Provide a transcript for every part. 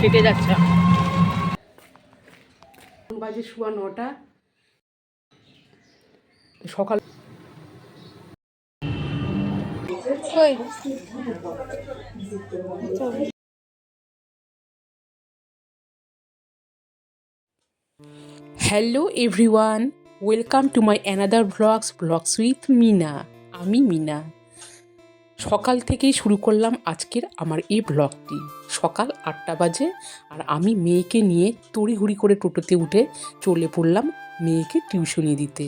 কেটে যাচ্ছে। বাজে শুয়া নটা। সকাল hello everyone welcome to my another blogs blogs with Mina আমি মিনা। সকাল থেকেই শুরু করলাম আজকের আমার এই ব্লগটি। সকাল আটটা বাজে আর আমি মেয়েকে নিয়ে তড়িঘড়ি করে টোটোতে উঠে চলে পড়লাম মেয়েকে টিউশনি দিতে।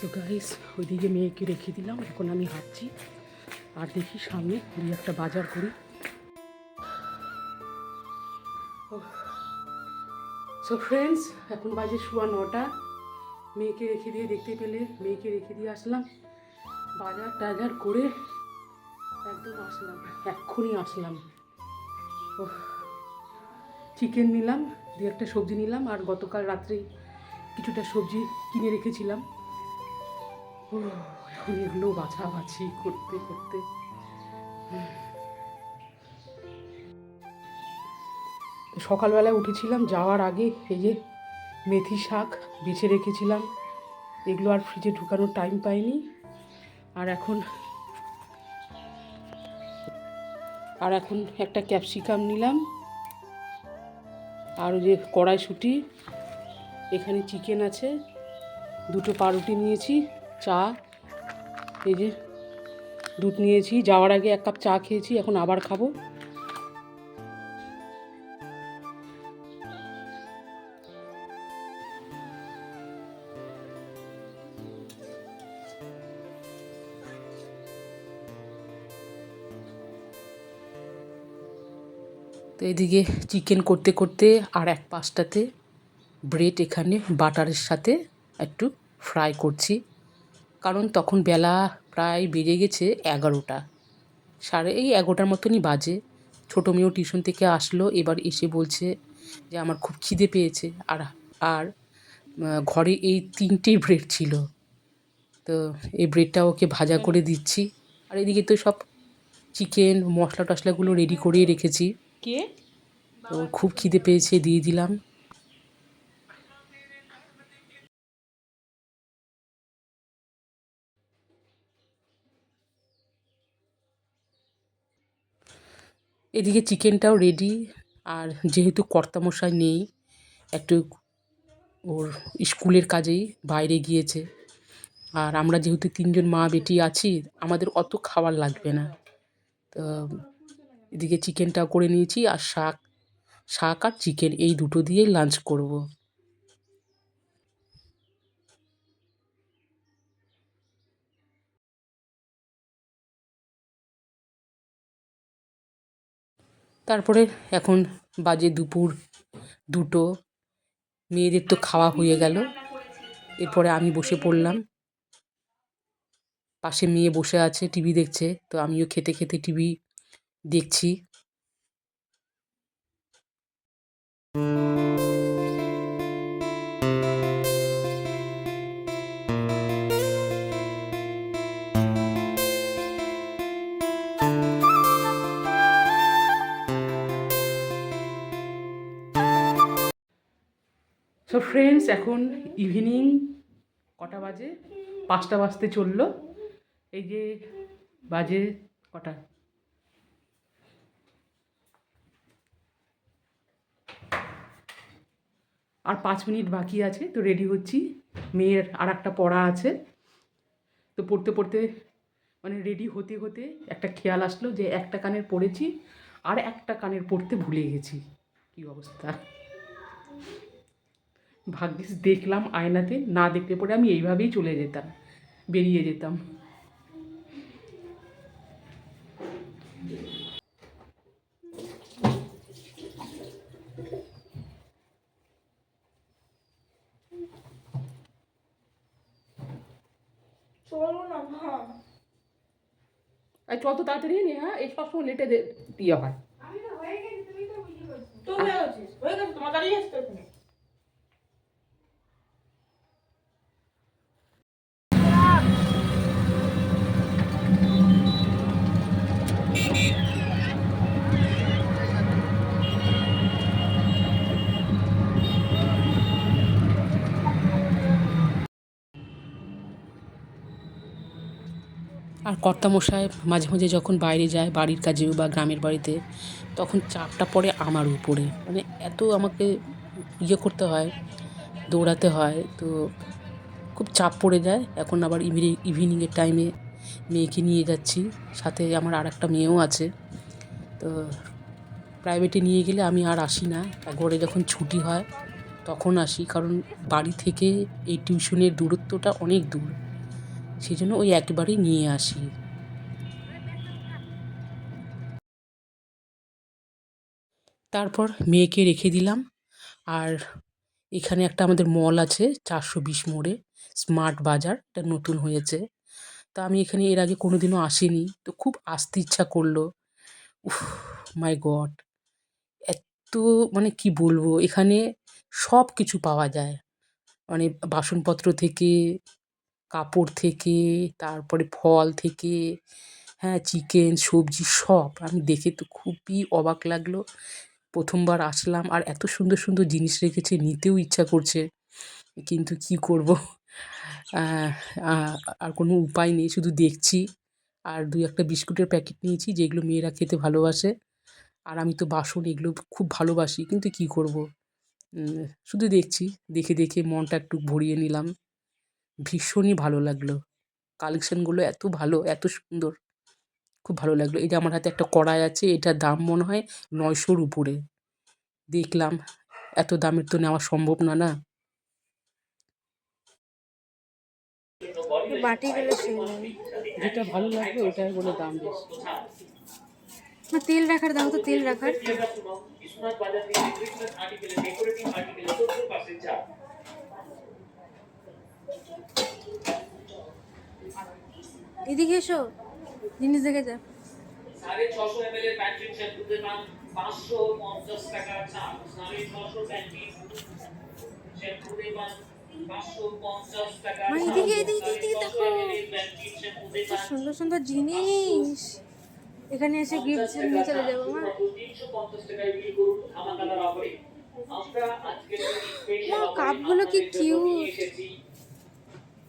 তো গাইস ওইদিকে মেয়েকে রেখে দিলাম, এখন আমি হাঁটছি। আর দেখি সামনে দুই একটা বাজার করি। সো ফ্রেন্ডস এখন বাজে শুয়া নটা। মেয়েকে রেখে দিয়ে দেখতে পেলে, মেয়েকে রেখে দিয়ে আসলাম। বাজার টাজার করে একদম আসলাম, এক্ষুনি আসলাম। ও চিকেন নিলাম দু একটা সবজি নিলাম, আর গতকাল রাত্রে কিছুটা সবজি কিনে রেখেছিলাম। এগুলো বাছাবাছি করতে করতে। সকালবেলায় উঠেছিলাম, যাওয়ার আগে এই যে মেথি শাক বেছে রেখেছিলাম। এগুলো আর ফ্রিজে ঢুকানোর টাইম পাইনি। আর এখন আর এখন একটা ক্যাপসিকাম নিলাম। আর ওই যে কড়াইশুঁটি, এখানে চিকেন আছে। দুটো পাউরুটি নিয়েছি। চা, এই যে দুধ নিয়েছি। যাওয়ার আগে এক কাপ চা খেয়েছি, এখন আবার খাব। তো এদিকে চিকেন করতে করতে আর এক পাশটাতে ব্রেড এখানে বাটারের সাথে একটু ফ্রাই করছি। কারণ তখন বেলা প্রায় বেজে গেছে এগারোটা। সাড়ে এই এগারোটার মতনই বাজে। ছোটো মেয়েও টিউশন থেকে আসলো এবার এসে বলছে যে আমার খুব খিদে পেয়েছে। আর আর ঘরে এই তিনটেই ব্রেড ছিল। তো এই ব্রেডটা ওকে ভাজা করে দিচ্ছি। আর এদিকে তো সব চিকেন মশলা টশলাগুলো রেডি করেই রেখেছি। কে? তো খুব খিদে পেয়েছে দিয়ে দিলাম। এদিকে চিকেনটাও রেডি আর যেহেতু কর্তামশাই নেই, একটু ওর স্কুলের কাজেই বাইরে গিয়েছে। আর আমরা যেহেতু তিনজন মা বেটি আছি, আমাদের অত খাবার লাগবে না। তো এদিকে চিকেনটাও করে নিয়েছি, আর শাক শাক আর চিকেন এই দুটো দিয়েই লাঞ্চ করব। তারপরে এখন বাজে দুপুর দুটো। মেয়েদের তো খাওয়া হয়ে গেল। এরপরে আমি বসে পড়লাম। পাশে মেয়ে বসে আছে, টিভি দেখছে, তো আমিও খেতে খেতে টিভি দেখছি। সো ফ্রেন্ডস এখন ইভিনিং কটা বাজে? পাঁচটা বাজতে চলল। এই যে বাজে কটা? আর পাঁচ মিনিট বাকি আছে, তো রেডি হচ্ছি। মেয়ের আর একটা পড়া আছে। তো পড়তে পড়তে মানে রেডি হতে হতে একটা খেয়াল আসলো যে একটা কানের পড়েছি আর একটা কানের পড়তে ভুলে গেছি। কি অবস্থা? ভাগ্যিস দেখলাম আয়নাতে না দেখতে পরে আমি এইভাবেই চলে যেতাম বেরিয়ে যেতাম। চলো না মা। আর যত তাড়াতাড়ি নে হ্যাঁ? এই সবসময় লেটে দিয়ে হয়। হয়ে হয়ে গেছে তোমার দাঁড়িয়ে আসতে আর কর্তামশাই মাঝে মাঝে যখন বাইরে যায় বাড়ির কাজে বা গ্রামের বাড়িতে, তখন চাপটা পড়ে আমার উপরে। মানে এত আমাকে ইয়ে করতে হয়, দৌড়াতে হয়, তো খুব চাপ পড়ে যায়। এখন আবার ইভিনিং, ইভিনিংয়ের টাইমে মেয়েকে নিয়ে যাচ্ছি। সাথে আমার আর একটা মেয়েও আছে। তো প্রাইভেটে নিয়ে গেলে আমি আর আসি না। একবারে যখন ছুটি হয়, তখন আসি। কারণ বাড়ি থেকে এই টিউশনের দূরত্বটা অনেক দূর। সেই জন্য ওই একবারেই নিয়ে আসি। তারপর মেয়েকে রেখে দিলাম। আর এখানে একটা আমাদের মল আছে, চারশো বিশ মোড়ে, স্মার্ট বাজার, এটা নতুন হয়েছে। তা আমি এখানে এর আগে কোনো দিনও আসিনি, তো খুব আসতে ইচ্ছা করল। উফ, মাই গড, এত মানে কি বলব, এখানে সব কিছু পাওয়া যায়। মানে বাসনপত্র থেকে কাপড় থেকে, তারপরে ফল থেকে হ্যাঁ চিকেন সবজি, সব। আমি দেখে তো খুবই অবাক লাগল। প্রথমবার আসলাম আর এত সুন্দর সুন্দর জিনিস রেখেছে, নিতেও ইচ্ছা করছে। কিন্তু কি করব? আর কোনো উপায় নেই, শুধু দেখছি। আর দুই একটা বিস্কুটের প্যাকেট নিয়েছি, যেগুলো মেয়েরা খেতে ভালোবাসে। আর আমি তো বাসন এগুলো খুব ভালোবাসি, কিন্তু কি করব? শুধু দেখছি, দেখে দেখে মনটা একটু ভরিয়ে নিলাম। ভীষণই ভালো লাগল। কালেকশানগুলো এত ভালো এত সুন্দর। খুব ভালো লাগল। এই যে আমার হাতে একটা কড়াই আছে এটার দাম মনে হয় নয়শোর উপরে। দেখলাম এত দামের তো নেওয়া সম্ভব না না? যেটা ভালো লাগবে বলে দাম বেশি। না তেল রাখার দাও তো তেল রাখার। এদিকে এসো জিনিস দেখে যা। সাড়ে ছশো এম এল এর প্যান্ট্রিক শ্যাম্পুতে পান পাঁচশো পঞ্চাশ ছাড় সাড়ে ছশো প্যান্ট্রিক শ্যাম্পুতে পান পাঁচশো পঞ্চাশ টাকার মা, এদিকে, এদিকে, এদিকে দেখো। প্যান্ট্রিক শ্যাম্পুতে কত সুন্দর সুন্দর জিনিস। এখানে এসে গিফট নিয়ে চলে যাব মা। কাপগুলো কি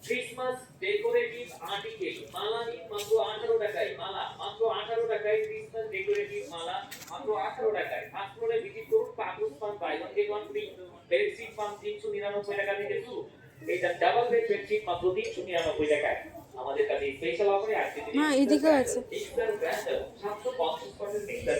ক্রিসমাস ডেকোরেটিভ আর্টিকেল মালা নিন মাত্র আঠারো টাকায়। মালা মাত্র আঠারো টাকায় ক্রিসমাস ডেকোরেটিভ মালা মাত্র আঠারো টাকায়। ফ্লোরে ভিজিট করুন পাকুস pump buy one get one free bedsheet তিনশো নিরানব্বই টাকা থেকে শুরু। এটা ডাবল বেড বেডশিট মাত্র তিনশো নিরানব্বই টাকায়। আমাদের কাছে স্পেশাল অফারে আজকে মা, এদিকেও আছে। মিক্সার সাতশো পঞ্চাশ পার্সেন্ট মিক্সার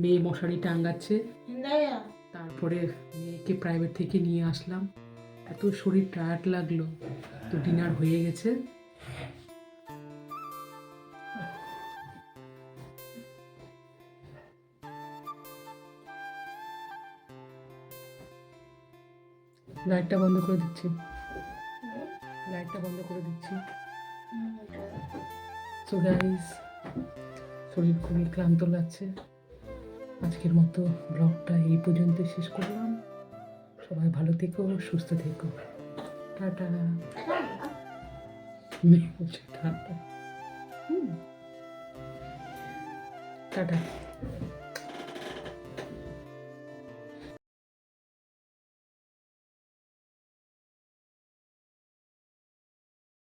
মেয়ে মশারি টাঙ্গাচ্ছে তারপরে মেয়েকে প্রাইভেট থেকে নিয়ে আসলাম। এত শরীর টায়ার্ড লাগল তো ডিনার হয়ে গেছে। লাইটটা বন্ধ করে দিচ্ছি। লাইটটা বন্ধ করে দিচ্ছি। সো গাইজ শরীর খুবই ক্লান্ত লাগছে। আজকের মতো ব্লগটা এই পর্যন্ত শেষ করলাম। সবাই ভালো থেকো, সুস্থ থেকো। টাটা। টাটা। টাটা।